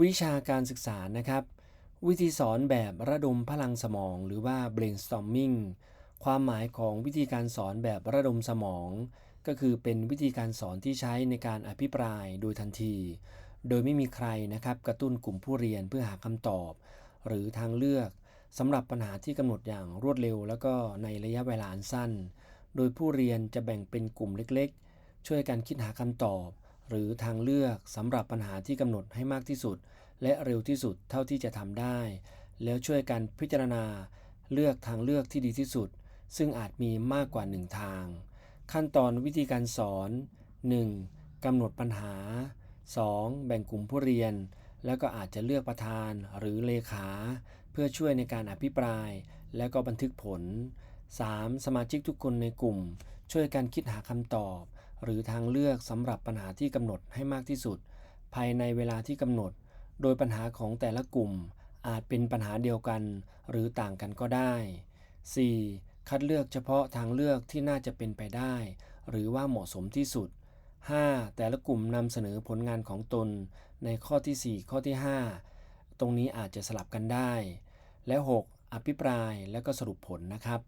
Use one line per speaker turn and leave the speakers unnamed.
วิชาการศึกษานะครับ วิธีสอนแบบระดมพลังสมอง หรือว่า brainstorming ความหมายของวิธีการสอนแบบระดมสมอง ก็คือเป็นวิธีการสอนที่ใช้ในการอภิปรายโดยทันที โดยไม่มีใครนะครับกระตุ้นกลุ่มผู้เรียนเพื่อหาคำตอบ หรือทางเลือกสำหรับปัญหาที่กำหนดอย่างรวดเร็ว แล้วก็ในระยะเวลาอันสั้น โดยผู้เรียนจะแบ่งเป็นกลุ่มเล็กๆ ช่วยกันคิดหาคำตอบ หรือทางเลือกสำหรับปัญหาที่กำหนดให้มากที่สุด และเร็วที่สุดเท่าที่จะทำได้ แล้วช่วยกันพิจารณา เลือกทางเลือกที่ดีที่สุด ซึ่งอาจมีมากกว่าหนึ่งทาง ขั้นตอนวิธีการสอน 1. กำหนดปัญหา 2. แบ่งกลุ่มผู้เรียน แล้วก็อาจจะเลือกประธานหรือเลขา เพื่อช่วยในการอภิปราย และก็บันทึกผล 3. สมาชิกทุกคนในกลุ่ม ช่วยกันคิดหาคำตอบ หรือทางเลือกสำหรับปัญหาที่กำหนดให้มากที่สุด ภายในเวลาที่กำหนด โดยปัญหาของแต่ละกลุ่ม อาจเป็นปัญหาเดียวกัน หรือต่างกันก็ได้ 4. คัดเลือกเฉพาะทางเลือกที่น่าจะเป็นไปได้ หรือว่าเหมาะสมที่สุด 5. แต่ละกลุ่มนำเสนอผลงานของตน ในข้อที่ 4 ข้อที่ 5 ตรงนี้อาจจะสลับกันได้ และ 6. อภิปรายและก็สรุปผลนะครับ